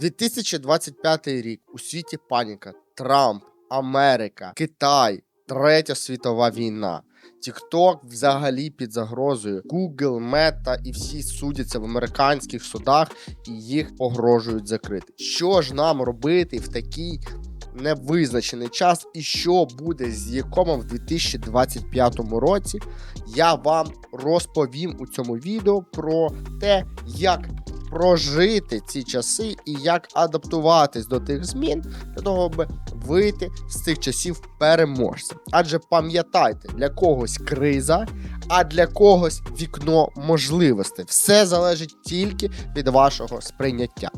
2025 рік у світі паніка. Трамп, Америка, Китай, Третя світова війна. TikTok взагалі під загрозою. Google, Meta і всі судяться в американських судах і їх погрожують закрити. Що ж нам робити в такий невизначений час, і що буде з Якомом в 2025 році? Я вам розповім у цьому відео про те, як прожити ці часи і як адаптуватись до тих змін для того, аби вийти з цих часів переможцем. Адже пам'ятайте, для когось криза, а для когось вікно можливостей. Все залежить тільки від вашого сприйняття.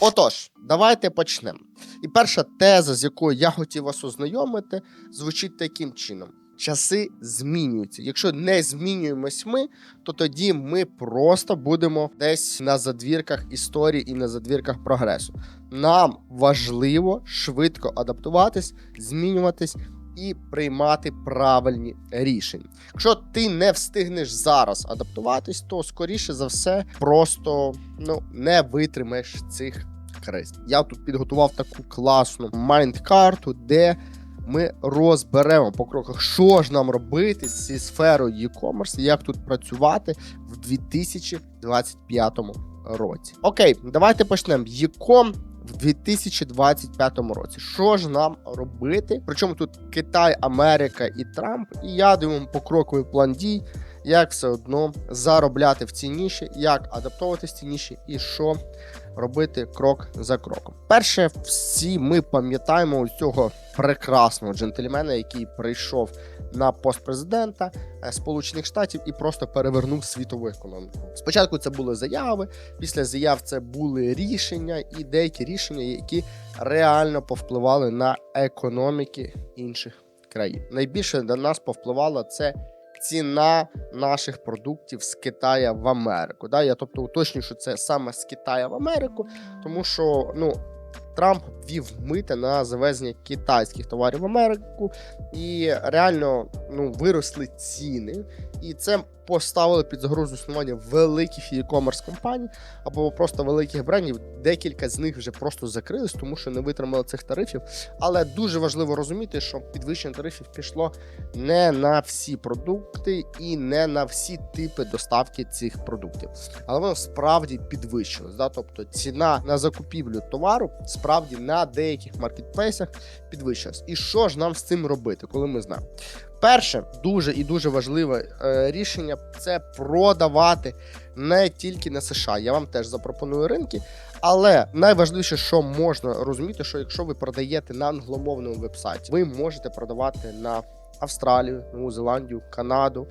Отож, давайте почнемо. І перша теза, з якою я хотів вас ознайомити, звучить таким чином: часи змінюються. Якщо не змінюємось ми, то тоді ми просто будемо десь на задвірках історії і на задвірках прогресу. Нам важливо швидко адаптуватись, змінюватись. І приймати правильні рішення. Якщо ти не встигнеш зараз адаптуватись, то скоріше за все просто ну не витримаєш цих криз. Я тут підготував таку класну майнд-карту, де ми розберемо по кроках, що ж нам робити зі сферою e-commerce, як тут працювати в 2025 році. Окей, давайте почнемо. e в 2025 році. Що ж нам робити? Причому тут Китай, Америка і Трамп, і я даю покроковий план дій, як все одно заробляти в ці ніші, як адаптовуватись в ніші і що робити крок за кроком. Перше, всі ми пам'ятаємо цього прекрасного джентльмена, який прийшов на пост президента е, Сполучених Штатів і просто перевернув світову економіку. Спочатку це були заяви, після заяв це були рішення і деякі рішення, які реально повпливали на економіки інших країн. Найбільше до нас повпливало це ціна наших продуктів з Китая в Америку. Да? Я тобто уточнюю, що це саме з Китаю в Америку, тому що ну. Трамп ввів мити на завезення китайських товарів в Америку, і реально ну виросли ціни, і це поставили під загрозу існування великих e-commerce компаній або просто великих брендів. Декілька з них вже просто закрились, тому що не витримали цих тарифів. Але дуже важливо розуміти, що підвищення тарифів пішло не на всі продукти і не на всі типи доставки цих продуктів. Але воно справді підвищилось. Да? Тобто ціна на закупівлю товару справді на деяких маркетплейсах підвищилась. І що ж нам з цим робити, коли ми знаємо? Перше, дуже і дуже важливе е, рішення це продавати не тільки на США. Я вам теж запропоную ринки, але найважливіше, що можна розуміти, що якщо ви продаєте на англомовному вебсайті, ви можете продавати на Австралію, Нову Зеландію, Канаду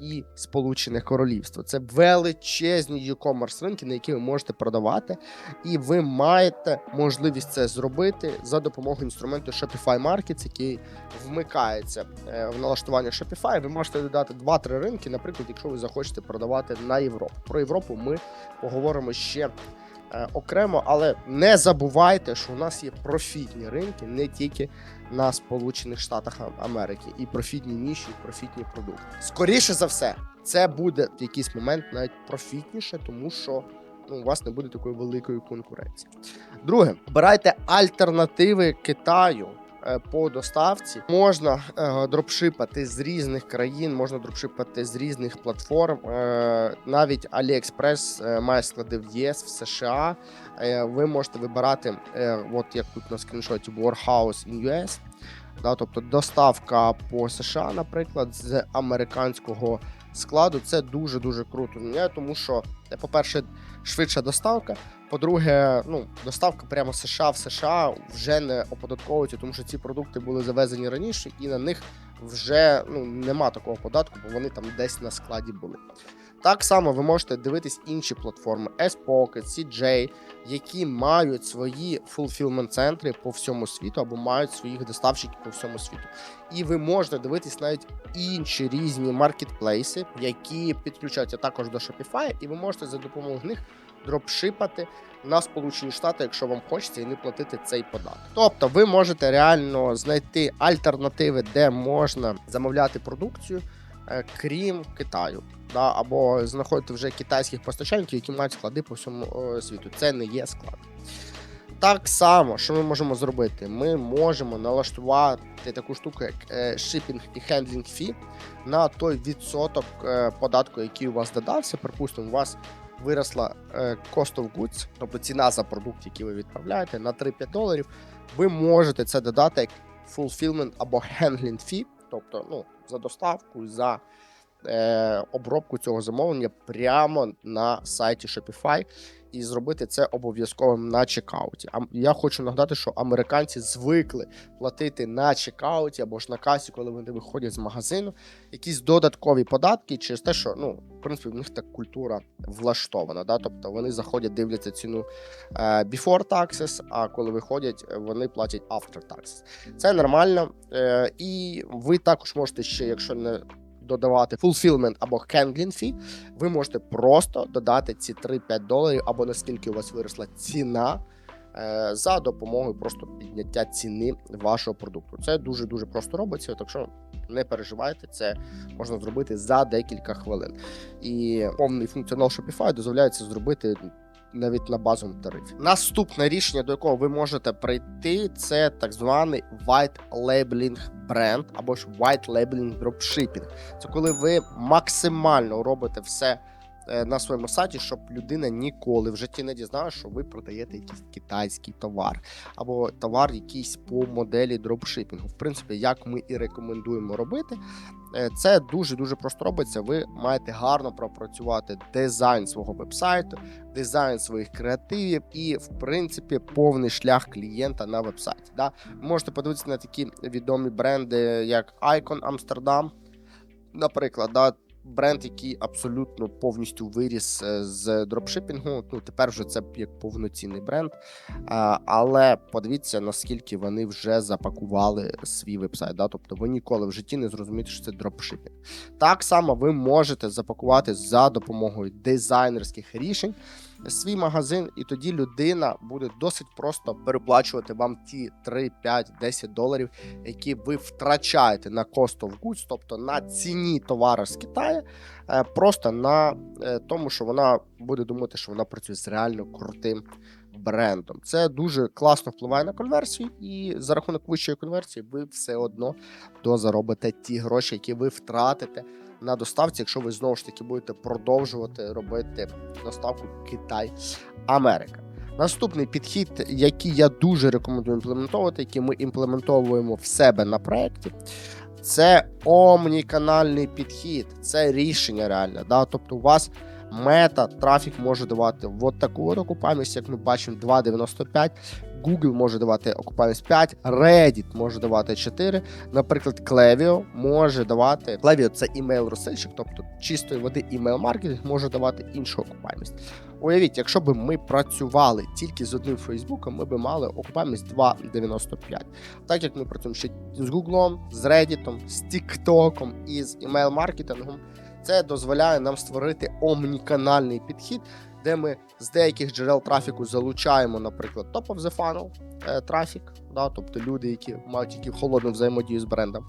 і Сполучене Королівство. Це величезні e-commerce ринки, на які ви можете продавати, і ви маєте можливість це зробити за допомогою інструменту Shopify Markets, який вмикається е, в налаштування Shopify. Ви можете додати 2-3 ринки, наприклад, якщо ви захочете продавати на Європу. Про Європу ми поговоримо ще. Е, окремо, але не забувайте, що у нас є профітні ринки не тільки на Сполучених Штатах Америки, і профітні ніші, і профітні продукти. Скоріше за все, це буде в якийсь момент навіть профітніше, тому що ну, у вас не буде такої великої конкуренції. Друге, обирайте альтернативи Китаю. Е, по доставці. Можна е, дропшипати з різних країн, можна дропшипати з різних платформ. Е, навіть AliExpress має склади в ЄС в США. Ви можете вибирати, от як тут на скріншоті Warehouse in US. Тобто доставка по США, наприклад, з американського складу. Це дуже дуже круто. Тому що, по-перше, швидша доставка. По-друге, ну доставка прямо США в США вже не оподатковується, тому що ці продукти були завезені раніше, і на них вже ну нема такого податку, бо вони там десь на складі були. Так само ви можете дивитись інші платформи S-Pocket, CJ, які мають свої fulfillment центри по всьому світу або мають своїх доставщиків по всьому світу. І ви можете дивитись навіть інші різні маркетплейси, які підключаються також до Shopify, і ви можете за допомогою них дропшипати на Сполучені Штати, якщо вам хочеться, і не платити цей податок. Тобто, ви можете реально знайти альтернативи, де можна замовляти продукцію крім Китаю. Да, або знаходити вже китайських постачальників, які мають склади по всьому е, світу. Це не є склад. Так само, що ми можемо зробити? Ми можемо налаштувати таку штуку, як е, shipping і handling fee на той відсоток е, податку, який у вас додався. Припустимо, у вас виросла е, cost of goods, тобто ціна за продукт, який ви відправляєте, на 3-5 доларів. Ви можете це додати як fulfillment або handling fee, тобто ну, за доставку, за е, обробку цього замовлення прямо на сайті Shopify і зробити це обов'язковим на чекауті. А я хочу нагадати, що американці звикли платити на чекауті або ж на касі, коли вони виходять з магазину, якісь додаткові податки через те, що ну, в принципі, в них так культура влаштована. Да? Тобто вони заходять, дивляться ціну е, before taxes, а коли виходять, вони платять after taxes. Це нормально. Е, і ви також можете ще, якщо не додавати fulfillment або handling fee, ви можете просто додати ці 3-5 доларів, або наскільки у вас виросла ціна. е, За допомогою просто підняття ціни вашого продукту. Це дуже дуже просто робиться, так що не переживайте, це можна зробити за декілька хвилин. І повний функціонал Shopify дозволяє це зробити навіть на базовому тарифі. Наступне рішення, до якого ви можете прийти, це так званий white labeling бренд або ж white labeling dropshipping. Це коли ви максимально робите все на своєму сайті, щоб людина ніколи в житті не дізналася, що ви продаєте якийсь китайський товар, або товар якийсь по моделі дропшипінгу. В принципі, як ми і рекомендуємо робити, е, це дуже дуже просто робиться. Ви маєте гарно пропрацювати дизайн свого вебсайту, дизайн своїх креативів і, в принципі, повний шлях клієнта на вебсайті. Да? Можете подивитися на такі відомі бренди, як Icon Amsterdam, наприклад, да, бренд, який абсолютно повністю виріс е, з дропшипінгу. Ну тепер вже це як повноцінний бренд. Але подивіться, наскільки вони вже запакували свій вебсайт. Да? Тобто ви ніколи в житті не зрозумієте, що це дропшипінг. Так само ви можете запакувати за допомогою дизайнерських рішень. Свій магазин, і тоді людина буде досить просто переплачувати вам ті 3, 5, 10 доларів, які ви втрачаєте на cost of goods, тобто на ціні товару з Китаю, е, просто на е, тому, що вона буде думати, що вона працює з реально крутим брендом. Це дуже класно впливає на конверсію, і за рахунок вищої конверсії ви все одно дозаробите ті гроші, які ви втратите на доставці, якщо ви знову ж таки будете продовжувати робити доставку Китай Америка. Наступний підхід, який я дуже рекомендую імплементовувати, який ми імплементовуємо в себе на проєкті, це омніканальний підхід, це рішення реальне. Да? Тобто, у вас мета трафік може давати от таку от окупальність, як ми бачимо, 2,95. Google може давати окупальність 5, Reddit може давати 4. Наприклад, Klaviyo може давати. Klaviyo – це email розсильщик тобто чистої води email маркетинг може давати іншу окупальність. Уявіть, якщо б ми працювали тільки з одним Фейсбуком, ми б мали окупальність 2,95. Так як ми працюємо ще з Google, з Reddit, з TikTok і з email маркетингом це дозволяє нам створити омніканальний підхід де ми з деяких джерел трафіку залучаємо, наприклад, top of the funnel е, трафік, да, тобто люди, які мають тільки холодну взаємодію з брендом.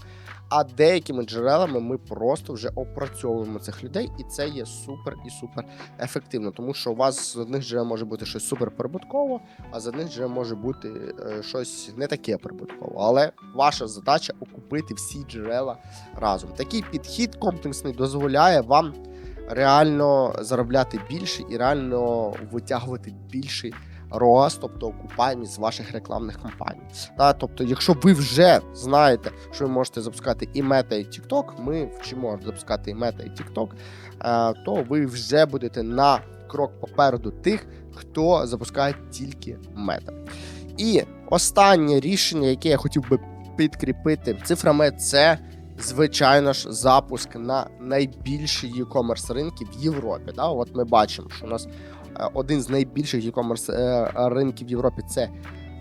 А деякими джерелами ми просто вже опрацьовуємо цих людей, і це є супер і супер ефективно, тому що у вас з одних джерел може бути щось супер прибутково, а з одних джерел може бути е, щось не таке прибутково. Але ваша задача окупити всі джерела разом. Такий підхід комплексний дозволяє вам реально заробляти більше і реально витягувати більший ROAS, тобто окупальність з ваших рекламних кампаній. Та, тобто, якщо ви вже знаєте, що ви можете запускати і Мета, і TikTok, ми вчимо запускати і Мета, і TikTok, е, то ви вже будете на крок попереду тих, хто запускає тільки мета. І останнє рішення, яке я хотів би підкріпити цифрами, це звичайно ж, запуск на найбільші e-commerce ринки в Європі. Да? От ми бачимо, що у нас е, один з найбільших e-commerce е, ринків в Європі це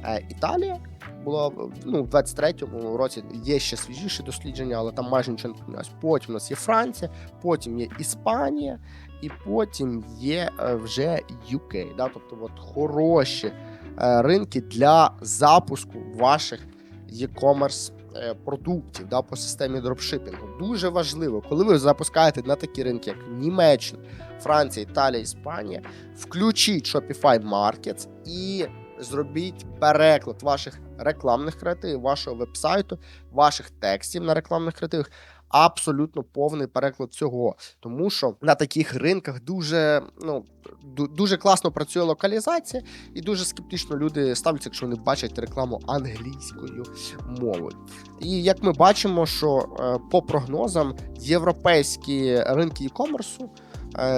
е, Італія. Було ну, в 23-му році є ще свіжіші дослідження, але там майже нічого не помінялось. Потім у нас є Франція, потім є Іспанія, і потім є вже UK. Да? Тобто от хороші ринки для запуску ваших e-commerce продуктів да, по системі дропшипінгу. Дуже важливо, коли ви запускаєте на такі ринки, як Німеччина, Франція, Італія, Іспанія, включіть Shopify Markets і зробіть переклад ваших рекламних креативів, вашого вебсайту, ваших текстів на рекламних креативах. Абсолютно повний переклад цього, тому що на таких ринках дуже ну дуже класно працює локалізація, і дуже скептично люди ставляться, якщо вони бачать рекламу англійською мовою. І як ми бачимо, що е, по прогнозам європейські ринки e-комерсу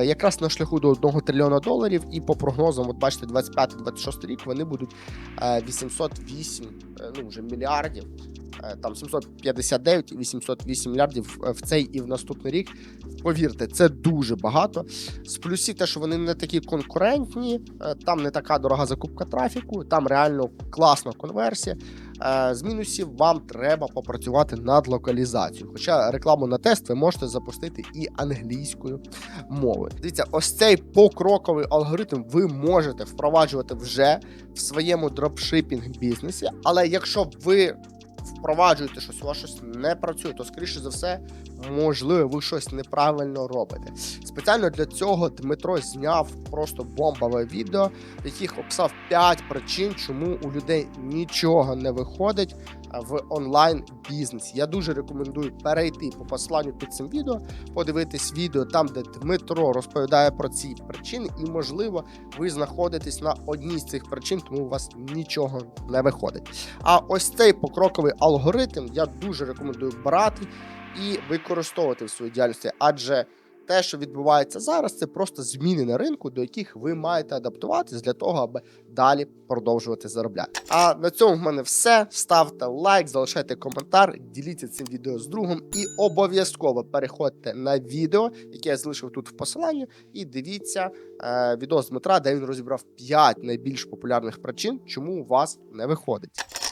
якраз на шляху до 1 трильйона доларів, і по прогнозам, от бачите, 25-26 рік вони будуть е, 808 е, ну, вже мільярдів. е, Там 759 і 808 мільярдів е, в цей і в наступний рік. Повірте, це дуже багато. З плюсів те, що вони не такі конкурентні, е, там не така дорога закупка трафіку, там реально класна конверсія. Е, З мінусів вам треба попрацювати над локалізацією. Хоча рекламу на тест ви можете запустити і англійською мовою. Дивіться, ось цей покроковий алгоритм ви можете впроваджувати вже в своєму дропшипінг бізнесі. Але якщо ви впроваджуєте щось, у вас щось не працює, то скоріше за все, можливо, ви щось неправильно робите. Спеціально для цього Дмитро зняв просто бомбове відео, в яких описав 5 причин, чому у людей нічого не виходить в онлайн бізнесі. Я дуже рекомендую перейти по посиланню під цим відео, подивитись відео там, де Дмитро розповідає про ці причини, і можливо, ви знаходитесь на одній з цих причин, тому у вас нічого не виходить. А ось цей покроковий алгоритм я дуже рекомендую брати і використовувати в своїй діяльності, адже те, що відбувається зараз, це просто зміни на ринку, до яких ви маєте адаптуватись для того, аби далі продовжувати заробляти. А на цьому в мене все. Ставте лайк, залишайте коментар, діліться цим відео з другом і обов'язково переходьте на відео, яке я залишив тут в посиланні, і дивіться е, відео з Дмитра, де він розібрав 5 найбільш популярних причин, чому у вас не виходить.